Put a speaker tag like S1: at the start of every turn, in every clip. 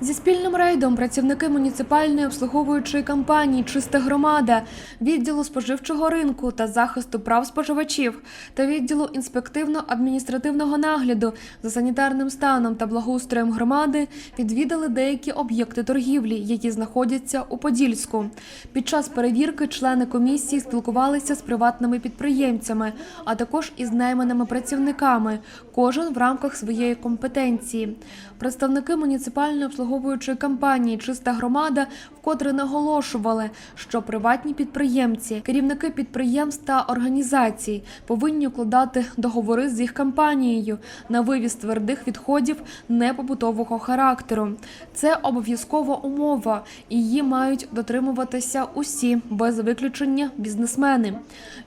S1: Зі спільним рейдом працівники муніципальної обслуговуючої компанії Чиста громада, відділу споживчого ринку та захисту прав споживачів та відділу інспективно-адміністративного нагляду за санітарним станом та благоустроєм громади відвідали деякі об'єкти торгівлі, які знаходяться у Подільську. Під час перевірки члени комісії спілкувалися з приватними підприємцями, а також із найманими працівниками, кожен в рамках своєї компетенції. Представники муніципальної обслуговуючої компанії Чиста громада вкотре наголошували, що приватні підприємці, керівники підприємств та організацій повинні укладати договори з їх компанією на вивіз твердих відходів непобутового характеру. Це обов'язкова умова, і її мають дотримуватися усі без виключення бізнесмени.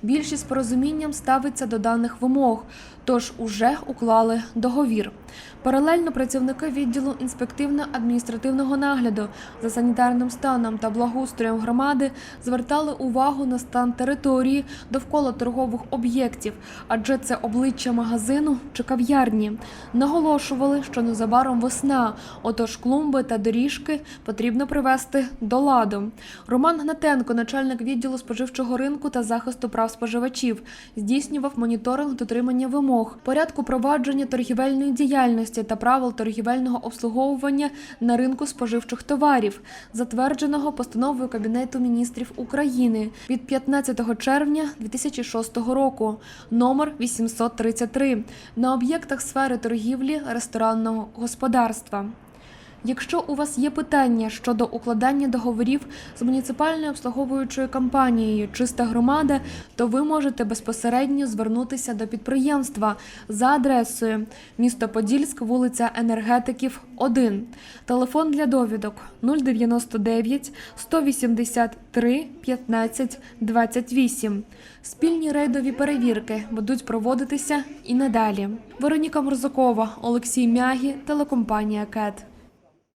S1: Більшість порозумінням ставиться до даних вимог, тож уже уклали договір. Паралельно працівники відділу інспективно-адміністративного нагляду за санітарним станом та благоустроєм громади звертали увагу на стан території довкола торгових об'єктів, адже це обличчя магазину чи кав'ярні. Наголошували, що незабаром весна, отож клумби та доріжки потрібно привести до ладу. Роман Гнатенко, начальник відділу споживчого ринку та захисту прав споживачів, здійснював моніторинг дотримання вимог, порядку провадження торгівельної діяльності та правил торгівельного обслуговування на ринку споживчих товарів, затвердженого постановою Кабінету міністрів України від 15 червня 2006 року, номер 833, на об'єктах сфери торгівлі ресторанного господарства. Якщо у вас є питання щодо укладання договорів з муніципальною обслуговуючою компанією Чиста громада, то ви можете безпосередньо звернутися до підприємства за адресою місто Подільськ, вулиця Енергетиків, 1. Телефон для довідок 099 183 15 28. Спільні рейдові перевірки будуть проводитися і надалі. Вероніка Морзакова, Олексій Мягі, телекомпанія КЕТ.